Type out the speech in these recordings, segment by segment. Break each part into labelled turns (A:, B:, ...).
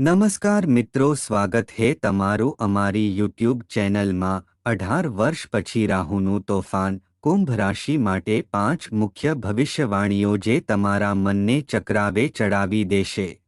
A: નમસ્કાર મિત્રો, સ્વાગત હે તમારું અમારી યુટ્યુબ ચેનલમાં. અઢાર વર્ષ પછી રાહુનું તોફાન. કુંભ રાશિ માટે પાંચ મુખ્ય ભવિષ્યવાણીઓ જે તમારા મનને ચક્રાવે ચડાવી દેશે.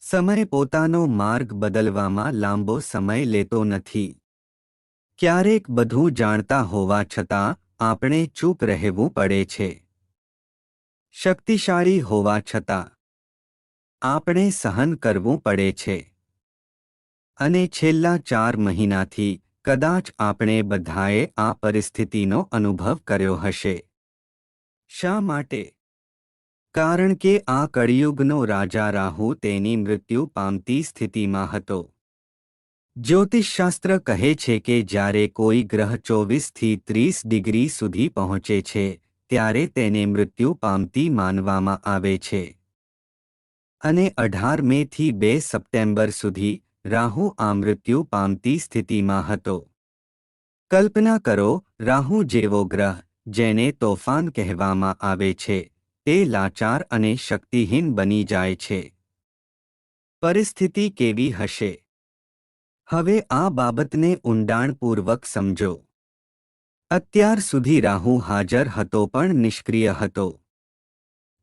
A: સમય પોતાનો માર્ગ બદલવામાં લાંબો સમય લેતો નથી. ક્યારેક બધું જાણતા હોવા છતાં, આપણે ચૂપ રહેવું પડે છે. શક્તિશાળી હોવા છતાં. આપણે સહન કરવું પડે છે. અને છેલ્લા ચાર મહિનાથી કદાચ આપણે બધાએ આ પરિસ્થિતિનો અનુભવ કર્યો હશે. શા માટે? કારણ કે આ કળિયુગનો રાજા રાહુ તેની મૃત્યુ પામતી સ્થિતિમાં હતો. જ્યોતિષશાસ્ત્ર કહે છે કે જ્યારે કોઈ ગ્રહ ચોવીસથી ત્રીસ ડિગ્રી સુધી પહોંચે છે, ત્યારે તેને મૃત્યુ પામતી માનવામાં આવે છે. અને અઢાર મેથી બે સપ્ટેમ્બર સુધી રાહુ આ મૃત્યુ પામતી સ્થિતિમાં હતો. કલ્પના કરો, રાહુ જેવો ગ્રહ, જેને તોફાન કહેવામાં આવે છે, તે લાચાર અને શક્તિહીન બની જાય છે. પરિસ્થિતિ કેવી હશે? હવે આ બાબતને ઊંડાણપૂર્વક સમજો. અત્યાર સુધી રાહુ હાજર હતો પણ નિષ્ક્રિય હતો.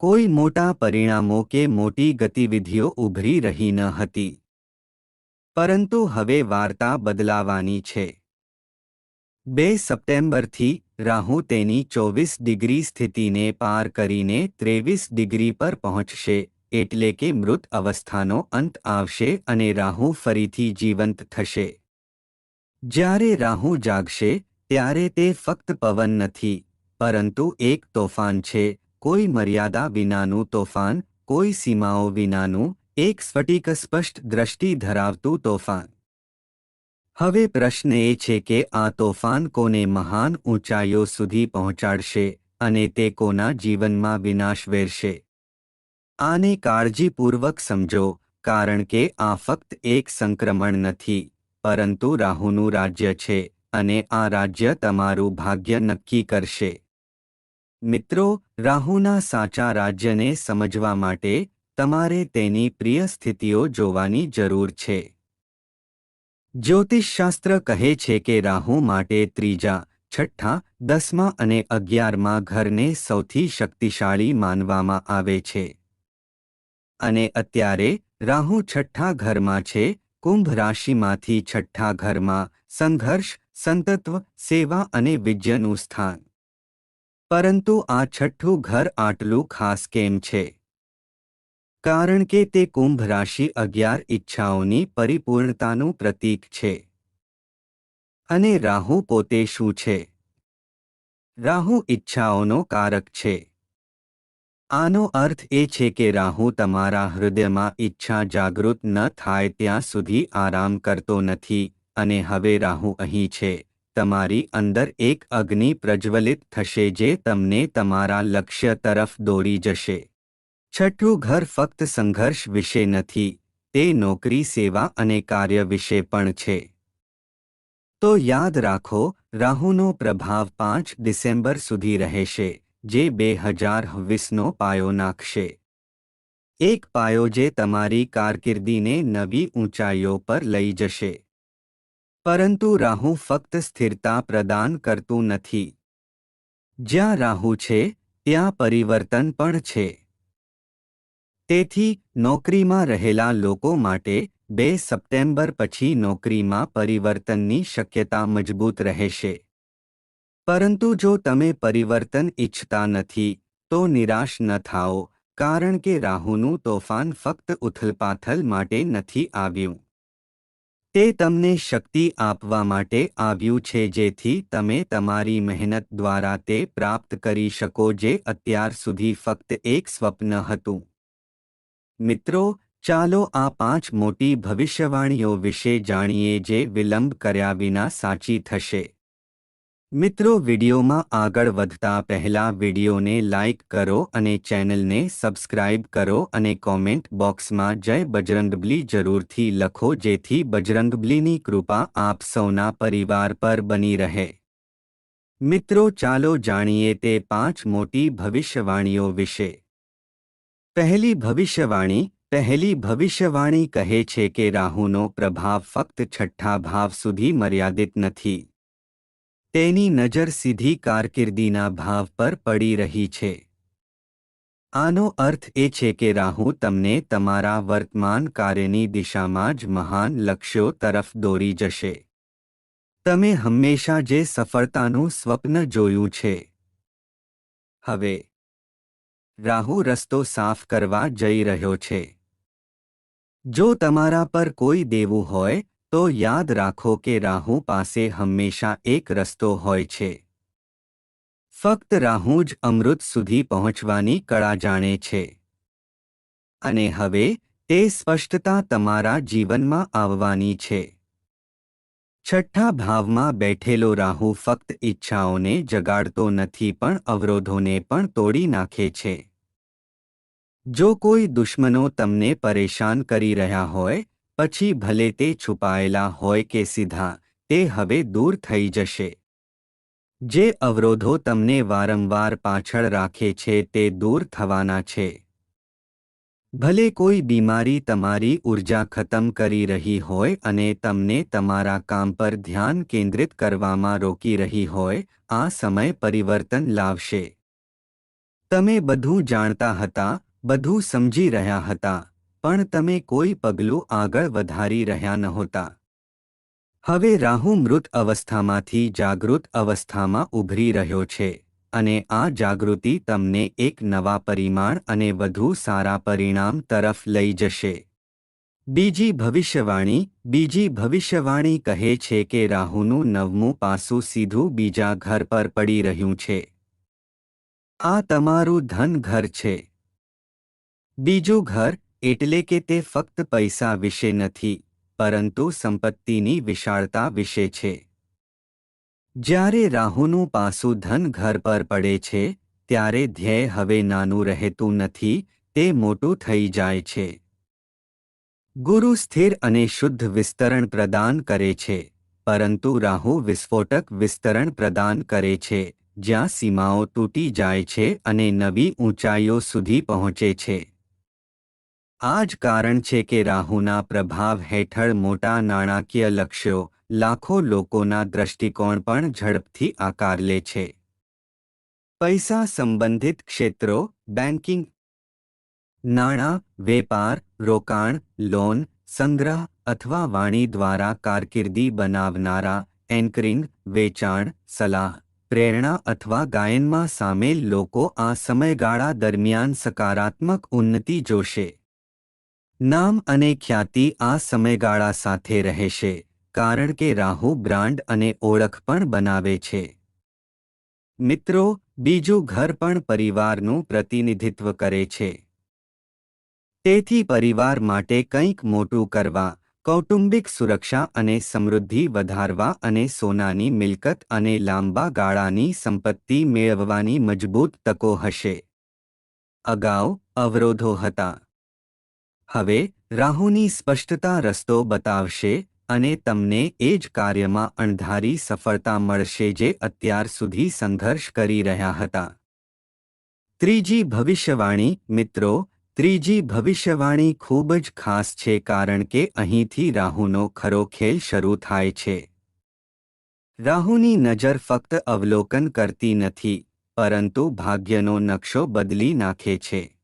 A: કોઈ મોટા પરિણામો કે મોટી ગતિવિધિઓ ઉભરી રહી ન હતી. પરંતુ હવે વાર્તા બદલાવાની છે. બે સપ્ટેમ્બરથી રાહુ તેની ચોવીસ ડિગ્રી સ્થિતિને પાર કરીને ત્રેવીસ ડિગ્રી પર પહોંચશે, એટલે કે મૃત અવસ્થાનો અંત આવશે અને રાહુ ફરીથી જીવંત થશે. જ્યારે રાહુ જાગશે, ત્યારે તે ફક્ત પવન નથી, પરંતુ એક તોફાન છે કોઈ મર્યાદા વિનાનું તોફાન, કોઈ સીમાઓ વિનાનું, એક સ્ફટિક સ્પષ્ટ દ્રષ્ટિ ધરાવતું તોફાન. હવે પ્રશ્ન એ છે કે આ તોફાન કોને મહાન ઊંચાઈઓ સુધી પહોંચાડશે અને તે કોના જીવનમાં વિનાશ વેરશે? આને કાળજીપૂર્વક સમજો, કારણ કે આ ફક્ત એક સંક્રમણ નથી, પરંતુ રાહુનું રાજ્ય છે અને આ રાજ્ય તમારું ભાગ્ય નક્કી કરશે. મિત્રો, રાહુના સાચા રાજ્યને સમજવા માટે તમારે તેની પ્રિય સ્થિતિઓ જોવાની જરૂર છે. જ્યોતિષશાસ્ત્ર કહે છે કે રાહુ માટે ત્રીજા, છઠ્ઠા, દસમા અને અગિયારમાં ઘરને સૌથી શક્તિશાળી માનવામાં આવે છે. અને અત્યારે, રાહુ છઠ્ઠા ઘરમાં છે, કુંભ રાશિમાંથી છઠ્ઠા ઘરમાં સંઘર્ષ, સંતત્વ, સેવા અને વિજ્યનું સ્થાન. પરંતુ આ છઠ્ઠું ઘર આટલું ખાસ કેમ છે? કારણ કે તે કુંભ રાશિ અગિયાર ઈચ્છાઓની પરિપૂર્ણતાનું પ્રતીક છે. અને રાહુ પોતે શું છે? રાહુ ઈચ્છાઓનો કારક છે. આનો અર્થ એ છે કે રાહુ તમારા હૃદયમાં ઈચ્છા જાગૃત ન થાય ત્યાં સુધી આરામ કરતો નથી અને હવે રાહુ અહીં છે. તમારી અંદર એક અગ્નિ પ્રજ્વલિત થશે જે તમને તમારા લક્ષ્ય તરફ દોરી જશે. છઠ્ઠું ઘર ફક્ત સંઘર્ષ વિશે નથી, તે નોકરી, સેવા અને કાર્ય વિશે પણ છે. તો યાદ રાખો, રાહુનો પ્રભાવ પાંચ ડિસેમ્બર સુધી રહેશે, જે બે હજાર વીસનો પાયો નાખશે. એક પાયો જે તમારી કારકિર્દીને નવી ઊંચાઈઓ પર લઈ જશે. પરંતુ રાહુ ફક્ત સ્થિરતા પ્રદાન કરતું નથી. જ્યાં રાહુ છે, ત્યાં પરિવર્તન પણ છે. તેથી, નોકરીમાં રહેલા લોકો માટે બે સપ્ટેમ્બર પછી નોકરીમાં પરિવર્તનની શક્યતા મજબૂત રહેશે. પરંતુ જો તમે પરિવર્તન ઇચ્છતા નથી, તો નિરાશ ન થાઓ, કારણ કે રાહુનું તોફાન ફક્ત ઉથલપાથલ માટે નથી આવ્યું. તે તમને શક્તિ આપવા માટે આવ્યું છે જેથી તમે તમારી મહેનત દ્વારા તે પ્રાપ્ત કરી શકો જે અત્યાર સુધી ફક્ત એક સ્વપ્ન હતું. મિત્રો, ચાલો આ પાંચ મોટી ભવિષ્યવાણીઓ વિશે જાણીએ જે વિલંબ કર્યા વિના સાચી થશે. મિત્રો, વિડીયોમાં આગળ વધતા પહેલા વિડીયોને લાઇક કરો અને ચેનલને સબસ્ક્રાઇબ કરો અને કોમેન્ટ બોક્સમાં જય બજરંગબલી જરૂરથી લખો, જેથી બજરંગબલીની કૃપા આપ સૌના પરિવાર પર બની રહે. મિત્રો, ચાલો જાણીએ તે પાંચ મોટી ભવિષ્યવાણીઓ વિશે. પહેલી ભવિષ્યવાણી પહેલી ભવિષ્યવાણી કહે છે કે રાહુનો પ્રભાવ ફક્ત છઠ્ઠા ભાવ સુધી મર્યાદિત નથી. તેની નજર સીધી કારકિર્દીના ભાવ પર પડી રહી છે. આનો અર્થ એ છે કે રાહુ તમને તમારા વર્તમાન કાર્યની દિશામાં જ મહાન લક્ષ્યો તરફ દોરી જશે. તમે હંમેશા જે સફળતાનું સ્વપ્ન જોયું છે. હવે, રાહુ રસ્તો સાફ કરવા જઈ રહ્યો છે. જો તમારા પર કોઈ દેવું હોય તો યાદ રાખો કે રાહુ પાસે હંમેશા એક રસ્તો હોય છે. ફક્ત રાહુ જ અમૃત સુધી પહોંચવાની કળા જાણે છે. અને હવે, તે સ્પષ્ટતા તમારા જીવનમાં આવવાની છે. છઠ્ઠા ભાવમાં બેઠેલો રાહુ ફક્ત ઈચ્છાઓને જગાડતો નથી પણ અવરોધોને પણ તોડી નાખે છે. જો કોઈ દુશ્મનો તમને પરેશાન કરી રહ્યા હોય પછી ભલે તે છુપાયેલા હોય કે સીધા, તે હવે દૂર થઈ જશે. જે અવરોધો તમને વારંવાર પાછળ રાખે છે તે દૂર થવાના છે. ભલે કોઈ બીમારી તમારી ઊર્જા ખતમ કરી રહી હોય અને તમને તમારા કામ પર ધ્યાન કેન્દ્રિત કરવામાં રોકી રહી હોય, આ સમય પરિવર્તન લાવશે. તમે બધું જાણતા હતા, બધું સમજી રહ્યા હતા. પણ તમે કોઈ પગલું આગળ વધારી રહ્યા નહોતા. હવે રાહુ મૃત અવસ્થામાંથી જાગૃત અવસ્થામાં ઉભરી રહ્યો છે અને આ જાગૃતિ તમને એક નવા પરિમાણ અને વધુ સારા પરિણામ તરફ લઈ જશે. બીજી ભવિષ્યવાણી બીજી ભવિષ્યવાણી કહે છે કે રાહુનું નવમું પાસું સીધું બીજા ઘર પર પડી રહ્યું છે. આ તમારું ધન ઘર છે. બીજું ઘર એટલે કે તે ફક્ત પૈસા વિશે નથી, પરંતુ સંપત્તિની વિશાળતા વિશે છે. જ્યારે રાહુનું પાસું ધન ઘર પર પડે છે, ત્યારે ધ્યેય હવે નાનું રહેતું નથી, તે મોટું થઈ જાય છે. ગુરુ સ્થિર અને શુદ્ધ વિસ્તરણ પ્રદાન કરે છે, પરંતુ રાહુ વિસ્ફોટક વિસ્તરણ પ્રદાન કરે છે, જ્યાં સીમાઓ તૂટી જાય છે અને નવી ઊંચાઈઓ સુધી પહોંચે છે. આ જ કારણ છે કે રાહુના પ્રભાવ હેઠળ મોટા નાણાકીય લક્ષ્યો લાખો લોકોના દ્રષ્ટિકોણ પણ ઝડપથી આકાર લે છે. પૈસા સંબંધિત ક્ષેત્રો બેન્કિંગ નાણાં, વેપાર, રોકાણ, લોન, સંગ્રહ અથવા વાણી દ્વારા કારકિર્દી બનાવનારા, એન્કરિંગ, વેચાણ, સલાહ, પ્રેરણા અથવા ગાયનમાં સામેલ લોકો આ સમયગાળા દરમિયાન સકારાત્મક ઉન્નતિ જોશે. નામ અને ખ્યાતિ આ સમયગાળા સાથે રહેશે કારણ કે રાહુ બ્રાન્ડ અને ઓળખ પણ બનાવે છે. મિત્રો, બીજું ઘર પણ પરિવારનું પ્રતિનિધિત્વ કરે છે. તેથી પરિવાર માટે કંઈક મોટું કરવા, કૌટુંબિક સુરક્ષા અને સમૃદ્ધિ વધારવા અને સોનાની મિલકત અને લાંબા ગાળાની સંપત્તિ મેળવવાની મજબૂત તકો હશે. અગાઉ અવરોધો હતા. હવે રાહુની સ્પષ્ટતા રસ્તો બતાવશે અને તમને એ જ કાર્યમાં અણધારી સફળતા મળશે જે અત્યાર સુધી સંઘર્ષ કરી રહ્યા હતા. ત્રીજી ભવિષ્યવાણી, મિત્રો, ત્રીજી ભવિષ્યવાણી ખૂબ જ ખાસ છે કારણ કે અહીંથી રાહુનો ખરો ખેલ શરૂ થાય છે. રાહુની નજર ફક્ત અવલોકન કરતી નથી, પરંતુ ભાગ્યનો નકશો બદલી નાખે છે.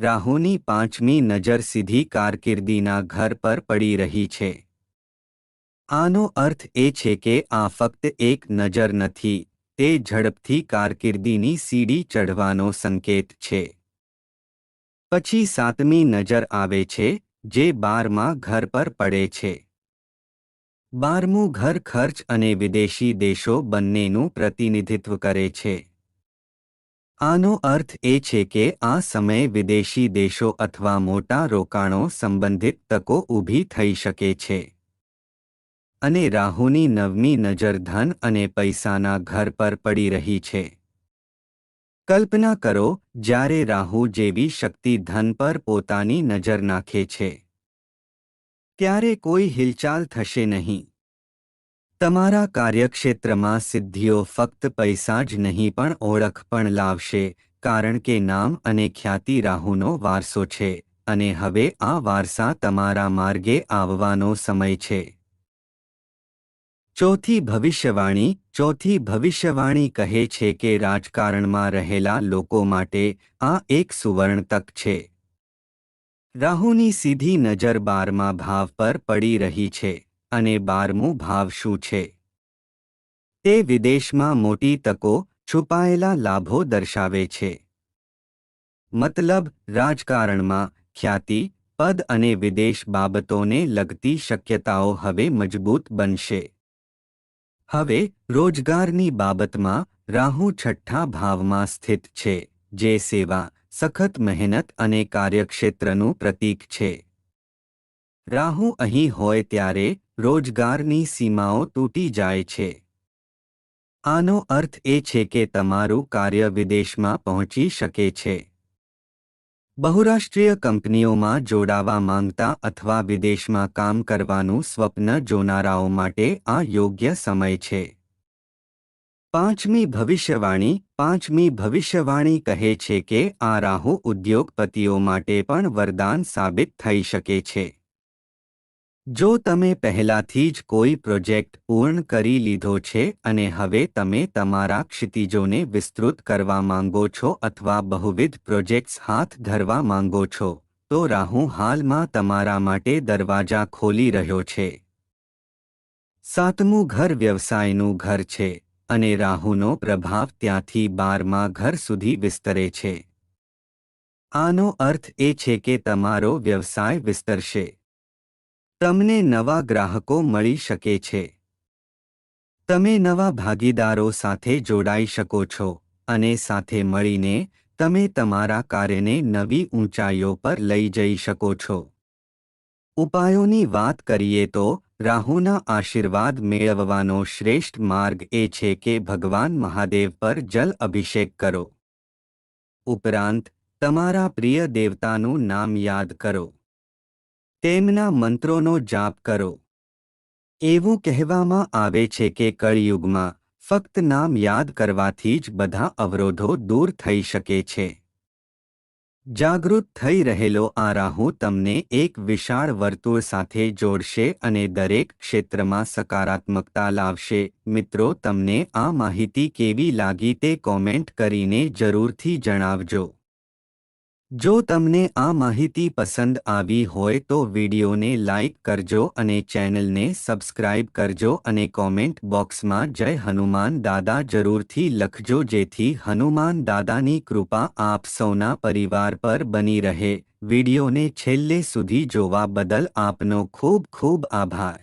A: રાહુની પાંચમી નજર સીધી કારકિર્દીના ઘર પર પડી રહી છે. આનો અર્થ એ છે કે આ ફક્ત એક નજર નથી, તે ઝડપથી કારકિર્દીની સીડી ચઢવાનો સંકેત છે. પછી સાતમી નજર આવે છે, જે બારમાં ઘર પર પડે છે. બારમું ઘર ખર્ચ અને વિદેશી દેશો બંનેનું પ્રતિનિધિત્વ કરે છે. આનો અર્થ એ છે કે આ સમયે વિદેશી દેશો અથવા મોટા રોકાણો સંબંધિત તકો ઊભી થઈ શકે છે. અને રાહુની નવમી નજર ધન અને પૈસાના ઘર પર પડી રહી છે. કલ્પના કરો, જ્યારે રાહુ જેવી શક્તિ ધન પર પોતાની નજર નાખે છે. ત્યારે કોઈ હિલચાલ થશે નહીં. તમારા કાર્યક્ષેત્રમાં સિદ્ધિઓ ફક્ત પૈસા જ નહીં પણ ઓળખ પણ લાવશે, કારણ કે નામ અને ખ્યાતિ રાહુનો વારસો છે, અને હવે આ વારસા તમારા માર્ગે આવવાનો સમય છે. ચોથી ભવિષ્યવાણી ચોથી ભવિષ્યવાણી કહે છે કે રાજકારણમાં રહેલા લોકો માટે આ એક સુવર્ણ તક છે. રાહુની સીધી નજર બારમાં ભાવ પર પડી રહી છે. અને બારમું ભાવ શું છે? તે વિદેશમાં મોટી તકો છુપાયેલા લાભો દર્શાવે છે. મતલબ, રાજકારણમાં ખ્યાતિ, પદ અને વિદેશ બાબતોને લગતી શક્યતાઓ હવે મજબૂત બનશે. હવે, રોજગારની બાબતમાં રાહુ છઠ્ઠા ભાવમાં સ્થિત છે, જે સેવા, સખત મહેનત અને કાર્યક્ષેત્રનું પ્રતીક છે. રાહુ અહીં હોય ત્યારે રોજગારની સીમાઓ તૂટી જાય છે. આનો અર્થ એ છે કે તમારું કાર્ય વિદેશમાં પહોંચી શકે છે. બહુરાષ્ટ્રીય કંપનીઓમાં જોડાવા માંગતા અથવા વિદેશમાં કામ કરવાનું સ્વપ્ન જોનારાઓ માટે આ યોગ્ય સમય છે. પાંચમી ભવિષ્યવાણી પાંચમી ભવિષ્યવાણી કહે છે કે આ રાહુ ઉદ્યોગપતિઓ માટે પણ વરદાન સાબિત થઈ શકે છે. જો તમે પહેલાથી જ કોઈ પ્રોજેક્ટ પૂર્ણ કરી લીધો છે અને હવે તમે તમારા ક્ષિતિજોને વિસ્તૃત કરવા માંગો છો અથવા બહુવિધ પ્રોજેક્ટ્સ હાથ ધરવા માંગો છો, તો રાહુ હાલમાં તમારા માટે દરવાજા ખોલી રહ્યો છે. સાતમું ઘર વ્યવસાયનું ઘર છે અને રાહુનો પ્રભાવ ત્યાંથી બારમાં ઘર સુધી વિસ્તરે છે. આનો અર્થ એ છે કે તમારો વ્યવસાય વિસ્તરશે. તમને નવા ગ્રાહકો મળી શકે છે. તમે નવા ભાગીદારો સાથે જોડાઈ શકો છો અને સાથે મળીને તમે તમારા કાર્યને નવી ઊંચાઈઓ પર લઈ જઈ શકો છો. ઉપાયોની વાત કરીએ તો, રાહુના આશીર્વાદ મેળવવાનો શ્રેષ્ઠ માર્ગ એ છે કે ભગવાન મહાદેવ પર જલ અભિષેક કરો. ઉપરાંત, તમારા પ્રિય દેવતાનું નામ યાદ કરો. તેમના મંત્રોનો જાપ કરો. એવું કહેવામાં આવે છે કે કળિયુગમાં ફક્ત નામ યાદ કરવાથી જ બધા અવરોધો દૂર થઈ શકે છે. જાગૃત થઈ રહેલો આ રાહુ તમને એક વિશાળ વર્તુળ સાથે જોડશે અને દરેક ક્ષેત્રમાં સકારાત્મકતા લાવશે. મિત્રો, તમને આ માહિતી કેવી લાગી તે કોમેન્ટ કરીને જરૂરથી જણાવજો. જો તમને આ માહિતી પસંદ આવી હોય તો વિડીયોને લાઇક કરજો અને ચેનલને સબસ્ક્રાઇબ કરજો અને કોમેન્ટ બોક્સમાં જય હનુમાન દાદા જરૂરથી લખજો જેથી હનુમાન દાદાની કૃપા આપ સૌના પરિવાર પર બની રહે. વિડીયોને છેલ્લે સુધી જોવા બદલ આપનો ખૂબ ખૂબ આભાર.